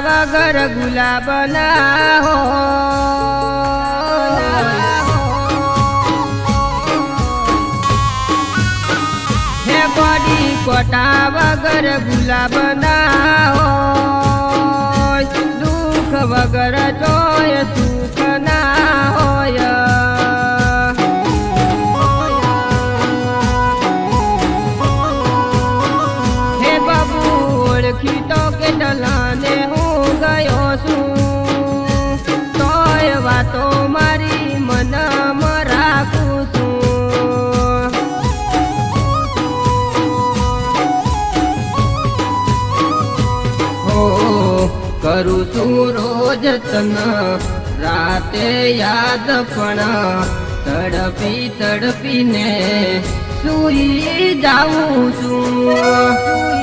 વગર ગુલાબ ના હો હે બોડી કોટા વગર ગુલાબ ના દુઃખ વગર જોય કરું છું રોજ તન. રાતે યાદ પણ તડપી તડપીને સુઈ જાઉં છું.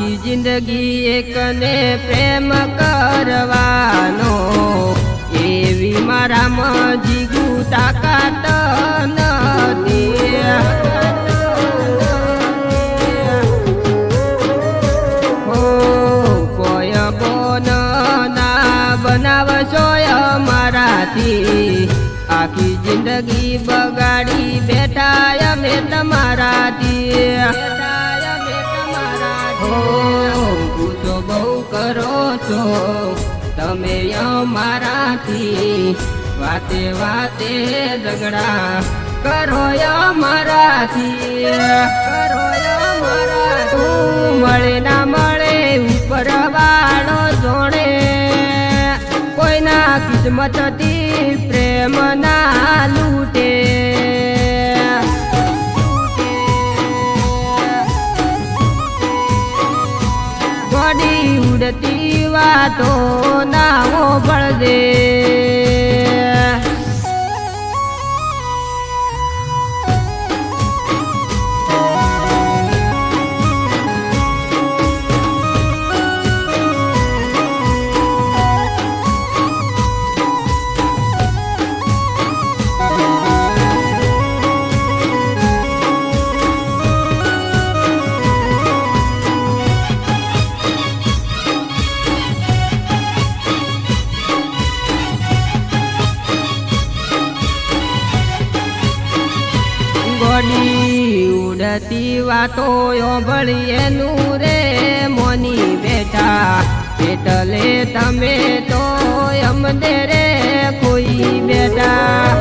આખી જિંદગી એકને પ્રેમ કરવાનો. એવી મારા જીગુ તાકાત નથી. બનાવશો અમારાથી આખી જિંદગી બગાડી બેઠા અમે તમારાથી. હો પૂછો બહુ કરો છો. તમે અમારાથી વાતે વાતે ઝઘડા કરો અમારાથી. કરો અમારા મળે ના વાતો ના બળદે ગોડી ઉડતી વાતો ભળી એનું રે મોની બેઠા. એટલે તમે તો અમને રે કોઈ બેટા.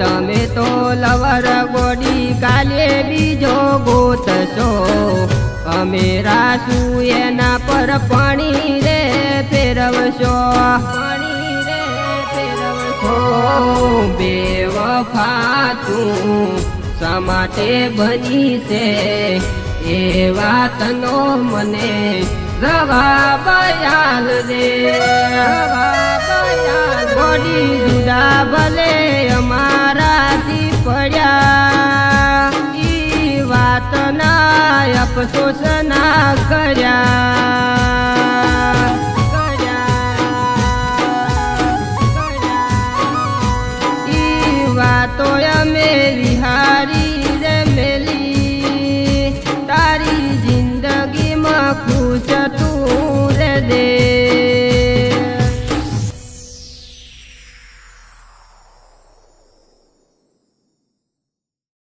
તમે તો લવર ગોડી કાલે બીજો ગોતશો અમે રાસુ એના પર પાણી રે ફેરવશો. બેવફા તું શા માટે બની છે એ વાતનો મને રવા પયાલ દે ગોડી જુદા ભલે અમારાથી પડ્યા, ઈ વાત ના અફસોસ ના કર્યા. to